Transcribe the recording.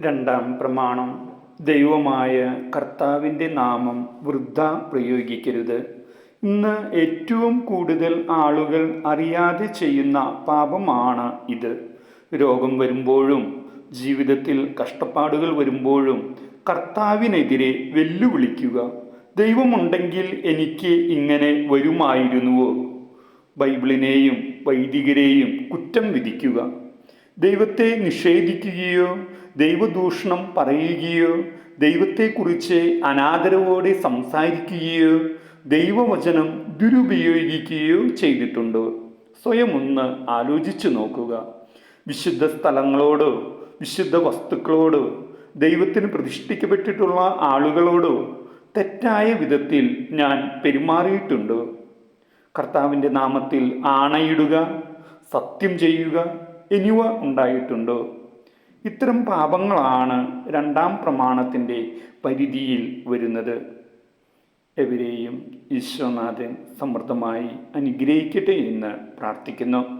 രണ്ടാം പ്രമാണം. ദൈവമായ കർത്താവിന്റെ നാമം വൃദ്ധ പ്രയോഗിക്കരുത്. ഇന്ന് ഏറ്റവും കൂടുതൽ ആളുകൾ അറിയാതെ ചെയ്യുന്ന പാപമാണ് ഇത്. രോഗം വരുമ്പോഴും ജീവിതത്തിൽ കഷ്ടപ്പാടുകൾ വരുമ്പോഴും കർത്താവിനെതിരെ വെല്ലുവിളിക്കുക. ദൈവമുണ്ടെങ്കിൽ എനിക്ക് ഇങ്ങനെ വരുമായിരുന്നുവോ? ബൈബിളിനെയും വൈദികരെയും കുറ്റം വിധിക്കുക. ദൈവത്തെ നിഷേധിക്കുകയോ ദൈവദൂഷണം പറയുകയോ ദൈവത്തെക്കുറിച്ച് അനാദരവോടെ സംസാരിക്കുകയോ ദൈവവചനം ദുരുപയോഗിക്കുകയോ ചെയ്തിട്ടുണ്ടോ. സ്വയം ഒന്ന് ആലോചിച്ചു നോക്കുക. വിശുദ്ധ സ്ഥലങ്ങളോടോ വിശുദ്ധ വസ്തുക്കളോടോ ദൈവത്തിന് പ്രതിഷ്ഠിക്കപ്പെട്ടിട്ടുള്ള ആളുകളോടോ തെറ്റായ വിധത്തിൽ ഞാൻ പെരുമാറിയിട്ടുണ്ടോ. കർത്താവിന്റെ നാമത്തിൽ ആണയിടുക സത്യം ചെയ്യുക എന്നിവ ഉണ്ടായിട്ടുണ്ട്. ഇത്തരം പാപങ്ങളാണ് രണ്ടാം പ്രമാണത്തിന്റെ പരിധിയിൽ വരുന്നത്. എവരെയും ഈശ്വരനാഥൻ സമൃദ്ധമായി അനുഗ്രഹിക്കട്ടെ എന്ന് പ്രാർത്ഥിക്കുന്നു.